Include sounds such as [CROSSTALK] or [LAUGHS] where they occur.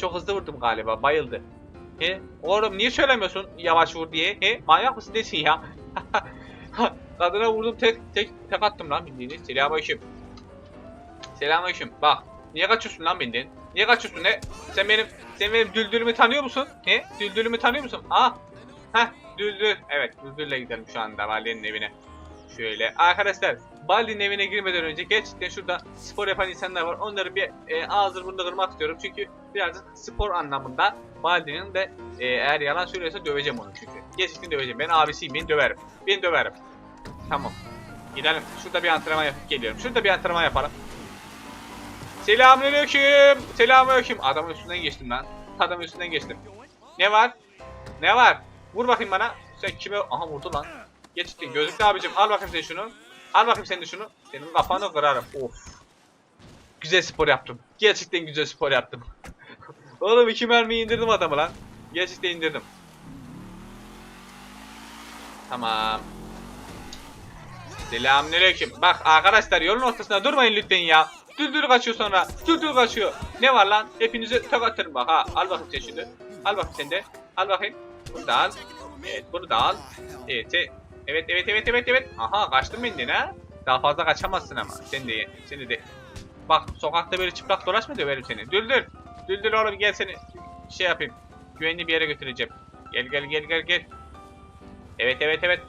çok hızlı vurdum galiba. Bayıldı. He? Oğlum niye söylemiyorsun yavaş vur diye? He? Manyak mısın desin ya? [LAUGHS] Kadına vurdum tek tek tek attım lan bildiğini. Selamünaleyküm. Selamünaleyküm. Bak. Niye kaçıyorsun lan benden? Niye kaçıyorsun ne? Sen benim sen benim düldülümü tanıyor musun? He? Düldülümü tanıyor musun? Ah. Heh, düldül. Evet, düldülle gidelim şu anda Baldi'nin evine. Şöyle. Arkadaşlar, Baldi'nin evine girmeden önce gerçekten şurada spor yapan insanlar var. Onları bir e, ağzını burnunu kırmak istiyorum. Çünkü birazcık spor anlamında Baldi'nin de e, eğer yalan söylüyorsa döveceğim onu çünkü. Gerçekten döveceğim. Ben abisiyim, beni döverim. Beni döverim. Tamam. Gidelim. Şurada bir antrenman yapıp geliyorum. Şurada bir antrenman yapalım. Selamünaleyküm. Selamünaleyküm. Adamın üstünden geçtim lan. Adamın üstünden geçtim. Ne var? Ne var? Vur bakayım bana. Sen kime? Aha vurdu lan. Geçtin gözlüklü abicim. Al bakayım sen şunu. Al bakayım sen de şunu. Senin kafanı kırarım. Of. Güzel spor yaptım. Gerçekten güzel spor yaptım. [LAUGHS] Oğlum iki mermiyi indirdim adamı lan. Gerçekten indirdim. Tamam. Selamünaleyküm. Bak arkadaşlar yolun ortasında durmayın lütfen ya. Düldül kaçıyor sonra. Düldül kaçıyor. Ne var lan? Hepinizi tek atarım bak ha. Al bakayım sen şunu. Al bakayım sen de. Al bakayım. Bunu da al. Evet bunu da al. Evet. Evet evet evet evet evet. Aha kaçtın benden ha. Daha fazla kaçamazsın ama. Sen de. Seni de. Bak sokakta böyle çıplak dolaşma döverim seni. Düldül. Düldül oğlum gel seni şey yapayım. Güvenli bir yere götüreceğim. Gel gel gel gel gel. Evet evet evet.